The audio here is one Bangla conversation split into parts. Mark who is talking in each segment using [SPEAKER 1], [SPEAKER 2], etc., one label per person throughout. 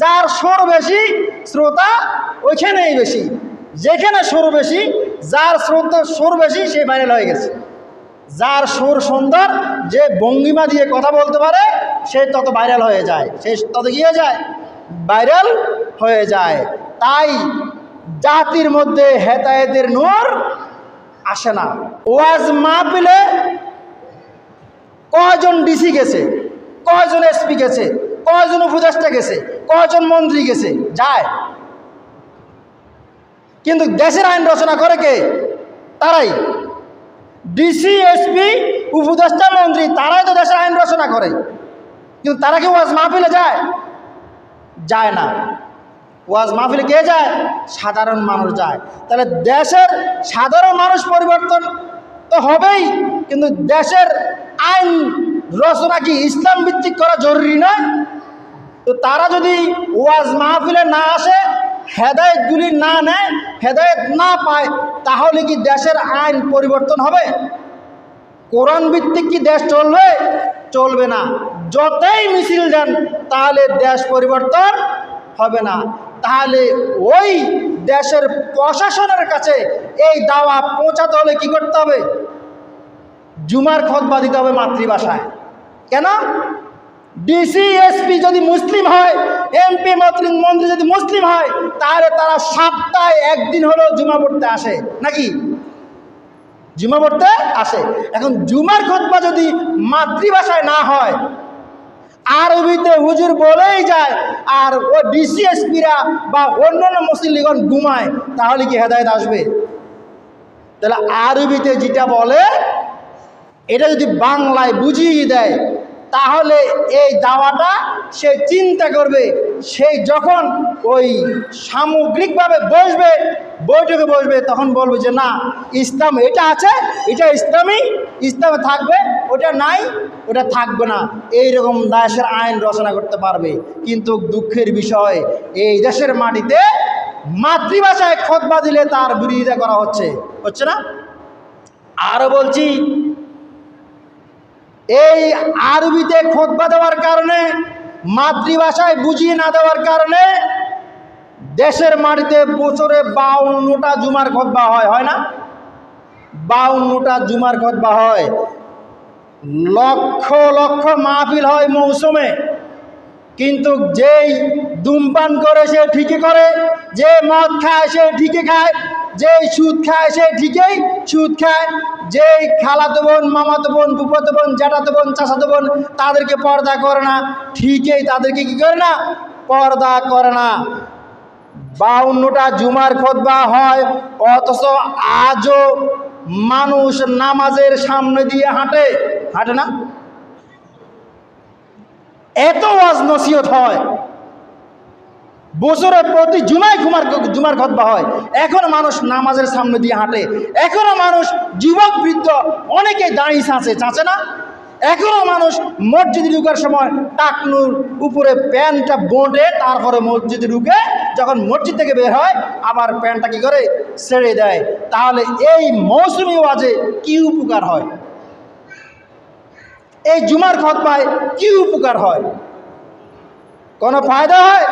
[SPEAKER 1] যার সুর বেশি, শ্রোতা ওইখানেই বেশি। যেখানে সুর বেশি, যার শ্রোতা সুর বেশি, সে ভাইরাল হয়ে গেছে। যার সুর সুন্দর, যে ভঙ্গিমা দিয়ে কথা বলতে পারে, সে তত ভাইরাল হয়ে যায়। সে তত হয়ে যায়? ভাইরাল হয়ে যায়। তাই জাতির মধ্যে হেতায়েতের নূর আসে না। ওয়াজ মাহফিলে কয়জন ডিসি গেছে? কয়জন এসপি গেছে? কয়জন উপদেষ্টা গেছে? কয়জন মন্ত্রী গেছে? যায়। কিন্তু দেশের আইন রচনা করে কে? তারাই। ডিসি এসপি উপদেষ্টা, মন্ত্রী, তারাই তো দেশের আইন রচনা করে। কিন্তু তারা কি ওয়াজ মাহফিলে যায়? যায় না। ওয়াজ মাহফিলে কে যায়? সাধারণ মানুষ যায়। তাহলে দেশের সাধারণ মানুষ পরিবর্তন তো হবেই, কিন্তু দেশের আইন রচনা কি ইসলাম ভিত্তিক করা জরুরি নয়? তো তারা যদি ওয়াজ মাহফিলে না আসে, হেদায়তগুলি না নেয়, হেদায়ত না পায়, তাহলে কি দেশের আইন পরিবর্তন হবে? কোরআন ভিত্তিক কি দেশ চলবে? চলবে না। যতই মিছিল দেন তাহলে দেশ পরিবর্তন হবে না। তাহলে ওই দেশের প্রশাসনের কাছে এই দাওয়া পৌঁছাতে হলে কি করতে হবে? জুমার খতবা দিতে হবে মাতৃভাষায়। কেন? ডিসি এসপি যদি মুসলিম হয় এমপি মন্ত্রী মন্ত্রী যদি মুসলিম হয়, তাহলে তারা সপ্তাহে একদিন হলেও জুমা পড়তে আসে। নাকি? জুমা পড়তে আসে। এখন জুমার খতবা যদি মাতৃভাষায় না হয়, আরবিতে হুজুর বলেই যায়, আর ও ডিসিএসপিরা বা অন্যান্য মুসলিমগণ ঘুমায়, তাহলে কি হেদায়ত আসবে? তাহলে আরবিতে যেটা বলে, এটা যদি বাংলায় বুঝিয়ে দেয় তাহলে এই দাওয়াটা সে চিন্তা করবে। সেই যখন ওই সামগ্রিকভাবে বসবে, বৈঠকে বসবে, তখন বলবে যে, না, ইসলাম এটা আছে, এটা ইসলামই ইসলামে থাকবে, ওটা নাই, ওটা থাকবে না। এই রকম দেশের আইন রচনা করতে পারবে। কিন্তু দুঃখের বিষয়, এই দেশের মাটিতে মাতৃভাষায় খতবা দিলে তার বিরোধিতা করা হচ্ছে। হচ্ছে না? আরও বলছি এই আরবিতে খোদবা দেওয়ার কারণে, মাতৃভাষায় বুঝিয়ে না দেওয়ার কারণে দেশের মাটিতে বছরে বাউন্নটা জুমার খতবা হয় হয় না? বাউন্নটা জুমার খতবা হয়। লক্ষ লক্ষ মাহফিল হয় মৌসুমে। কিন্তু যেই ধূমপান করে সে ঠিকই করে, যে মদ খায় সে ঠিকই খায়, যেই সুদ খায় সে ঠিকই সুদ খায়। যেই খালাতো বোন, মামাতো বোন, ফুফাতো বোন, জ্যাঠাতো বোন, চাচাতো বোন তাদেরকে পর্দা করে না, ঠিকই তাদেরকে কি করে না? পর্দা করে না। বাউন্নটা জুমার খোদবা হয়, অথচ আজও মানুষ নামাজের সামনে দিয়ে হাঁটে। হাঁটে না? এত ওয়াজ নসিহত হয়। বছরে প্রতি জুমায় ঘুমার জুমার খতবা হয়। এখনও মানুষ নামাজের সামনে দিয়ে হাঁটে। এখনও মানুষ যুবক, বৃদ্ধ অনেকে দাঁড়িয়ে চাঁচে চাঁচে না। এখনও মানুষ মসজিদে ঢুকার সময় টাকনুর উপরে প্যান্টটা বোঁটে, তারপরে মসজিদে ঢুকে যখন মসজিদ থেকে বের হয়, আবার প্যান্টটা কী করে? ছেড়ে দেয়। তাহলে এই মৌসুমি ওয়াজে কি উপকার হয়? এই জুমার খতবায় কি উপকার হয়? কোনো ফায়দা হয়?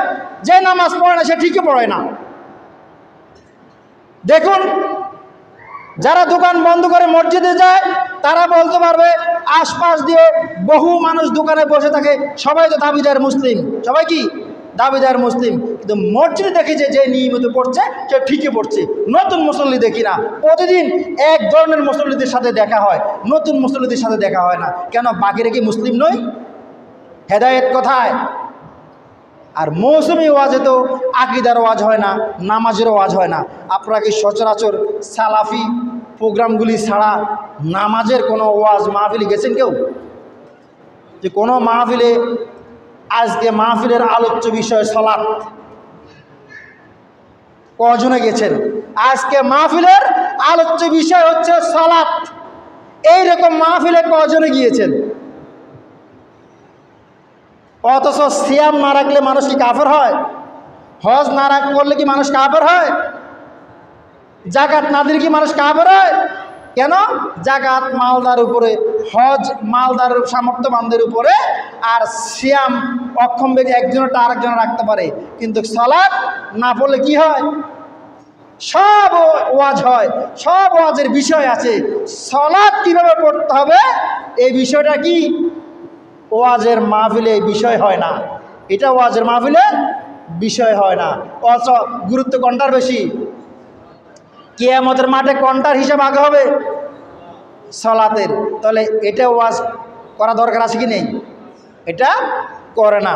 [SPEAKER 1] যে নামাজ পড়ে না, সে ঠিকই পড়ে না। দেখুন, যারা দোকান বন্ধ করে মসজিদে যায়, তারা বলতে পারবে, আশপাশ দিয়ে বহু মানুষ দোকানে বসে থাকে। সবাই তো দাবিদার মুসলিম। সবাই কি? দাবিদার মুসলিম। কিন্তু মসজিদে দেখি যে যে নিয়মিত পড়ছে, সে ঠিকই পড়ছে। নতুন মুসল্লি দেখি না। প্রতিদিন এক ধরনের মুসল্লিদের সাথে দেখা হয়। নতুন মুসল্লিদের সাথে দেখা হয় না। কেন, বাকিরা কি মুসলিম নয়? হেদায়েত কোথায়? আর মৌসুমি ওয়াজে তো আকিদার ওয়াজ হয় না, নামাজের ওয়াজ হয় না। আপনারা কি সচরাচর সালাফি প্রোগ্রামগুলি ছাড়া নামাজের কোনো ওয়াজ মাহফিলে গেছেন কেউ? যে কোনো মাহফিলে আজকে মাহফিলের আলোচ্য বিষয় সলাৎ কজনে গেছেন? আজকে মাহফিলের আলোচ্য বিষয় হচ্ছে সলাৎ এইরকম মাহফিলে কজনে গিয়েছেন? অথচ সিয়াম না রাখলে মানুষ কি কাফের হয়? হজ না রাখ, করলে কি মানুষ কাফের হয়? জাকাত না দিলে কি মানুষ কাফের হয়? কেন? জাকাত মালদার উপরে, হজ মালদার সামর্থ্যবানদের উপরে আর সিয়াম অক্ষম ব্যক্তি একজনটা আরেকজন রাখতে পারে। কিন্তু সালাদ না পড়লে কি হয়? সব ওয়াজ হয়, সব ওয়াজের বিষয় আছে। সলাদ কীভাবে পড়তে হবে? এই বিষয়টা কি? ওয়াজের মাহফিলে বিষয় হয় না। এটা ওয়াজের মাহফিলে বিষয় হয় না। অথচ গুরুত্ব কোনটার বেশি। কেয়ামতের মাঠে কোনটার হিসাব আগে হবে সলাতের। তাহলে এটা ওয়াজ করা দরকার আছে কি নেই? এটা করে না।